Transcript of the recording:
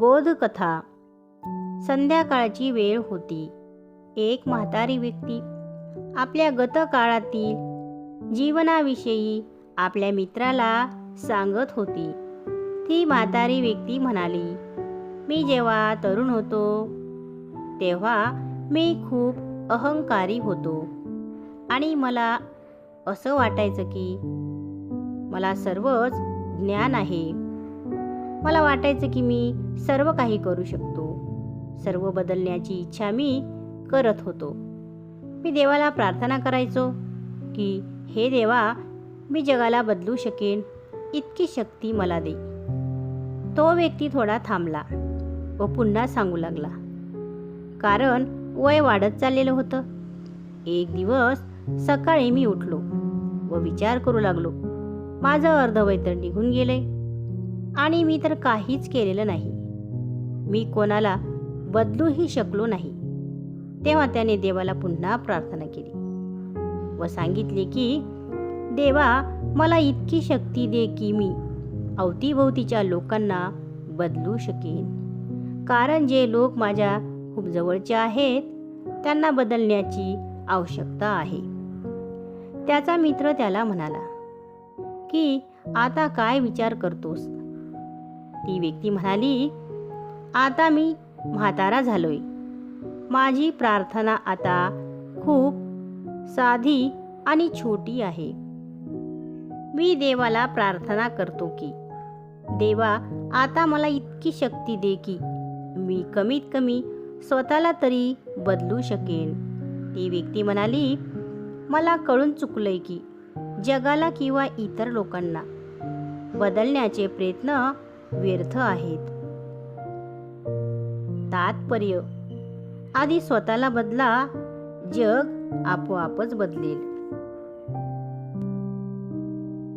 बोधकथा. संध्याकाळची वेळ होती. एक म्हातारी व्यक्ती आपल्या गतकाळातील जीवनाविषयी आपल्या मित्राला सांगत होती. ती म्हातारी व्यक्ती म्हणाली मी जेव्हा तरुण होतो तेव्हा मी खूप अहंकारी होतो. आणि मला असं वाटायचं की मला सर्वच ज्ञान आहे. मला वाटायचं की मी सर्व काही करू शकतो. सर्व बदलण्याची इच्छा मी करत होतो. मी देवाला प्रार्थना करायचो की हे देवा मी जगाला बदलू शकेन इतकी शक्ती मला दे. तो व्यक्ती थोडा थांबला व पुन्हा सांगू लागला. कारण वय वाढत चाललेलं होतं. एक दिवस सकाळी मी उठलो व विचार करू लागलो. माझं अर्धवय तर निघून गेले आणि मी तर काहीच केलेलं नाही. मी कोणाला बदलूही शकलो नाही. तेव्हा त्याने देवाला पुन्हा प्रार्थना केली व सांगितले की देवा मला इतकी शक्ती दे की मी अवतीभोवतीच्या लोकांना बदलू शकेन. कारण जे लोक माझ्या खूप जवळचे आहेत त्यांना बदलण्याची आवश्यकता आहे. त्याचा मित्र त्याला म्हणाला की आता काय विचार करतोस? ती व्यक्ती म्हणाली आता मी म्हातारा झालोय. माझी प्रार्थना आता खूप साधी आणि छोटी आहे. मी देवाला प्रार्थना करतो की देवा आता मला इतकी शक्ती दे की मी कमीत कमी स्वतःला तरी बदलू शकेन. ती व्यक्ती म्हणाली मला कळून चुकलंय की जगाला किंवा इतर लोकांना बदलण्याचे प्रयत्न व्यर्थ आहेत. तात्पर्य आधी स्वतःला बदला जग आपोआपच बदलेल.